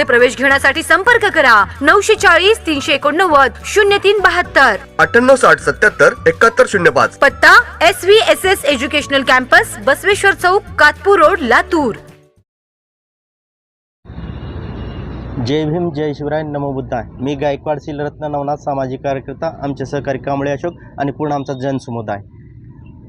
प्रवेश घेण्यासाठी संपर्क करा. नऊशे चाळीस तीनशे एकोणनव्वद शून्य तीन बहात्तर. अठ्ठ्याण्णव साठ सत्याहत्तर एकाहत्तर शून्य पाच. पत्ता S V S S educational campus Basaveshwar Chowk Katpur road Latur. जय भीम जय शिवराय नमो बुद्धाय. मी गायकवाड रत्न नवनाथ सामाजिक कार्यकर्ता आमचे सहकारी कांबळे अशोक आणि पूर्ण आमचा जनसमुदाय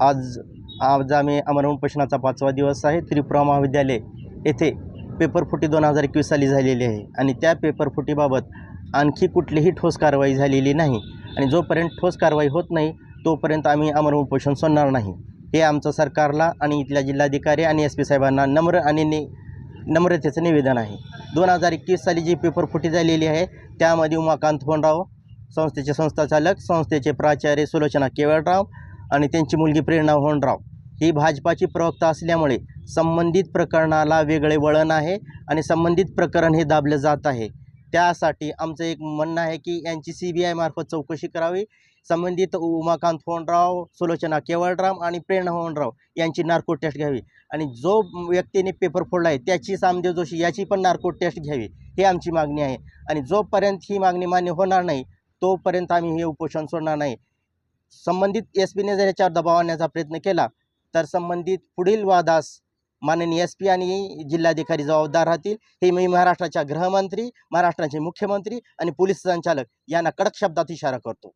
आज आज आम्ही अमर उपोषणाचा पाचवा दिवस आहे. त्रिपुरा महाविद्यालय येथे पेपरफुटी दोन हजार एकवीस साली झालेली आहे. आणि त्या पेपरफुटीबाबत आणखी कुठलीही ठोस कारवाई झालेली नाही. आणि जोपर्यंत ठोस कारवाई होत नाही तोपर्यंत आम्ही अमर उपोषण सोडणार नाही. हे आमचं सरकारला आणि इथल्या जिल्हाधिकारी आणि एस पी साहेबांना नम्र आणि नि नम्रतेचं निवेदन आहे. दोन हजार एकवीस साली जी पेपरफुटी झालेली आहे त्यामध्ये उमाकांत होनराव संस्थेचे संस्थाचालक संस्थेचे प्राचार्य सुलोचना केवळराव आणि त्यांची मुलगी प्रेरणा होनराव ही भाजपाची प्रवक्ता असल्यामुळे संबंधित प्रकरणाला वेगळे वळण आहे आणि संबंधित प्रकरण हे दाबलं जात आहे. त्यासाठी आमचं एक म्हणणं आहे की यांची सी बी आयमार्फत चौकशी करावी. संबंधित उमाकांत होनराव सुलोचना केवळराम आणि प्रेरणा होनराव यांची नार्को टेस्ट घ्यावी. आणि जो व्यक्तीने पेपर फोडला आहे त्याची सामदेव जोशी याची पण नार्को टेस्ट घ्यावी ही आमची मागणी आहे. आणि जोपर्यंत ही मागणी मान्य होणार नाही तोपर्यंत आम्ही हे उपोषण सोडणार नाही. संबंधित एस पीने जर याच्यावर दबाव आणण्याचा प्रयत्न केला तर संबंधित पुढील वादास माननीय एस पी आणि जिल्हाधिकारी जबाबदार राहतील. हे मी महाराष्ट्राच्या गृहमंत्री महाराष्ट्राचे मुख्यमंत्री आणि पोलीस संचालक यांना कडक शब्दात इशारा करतो.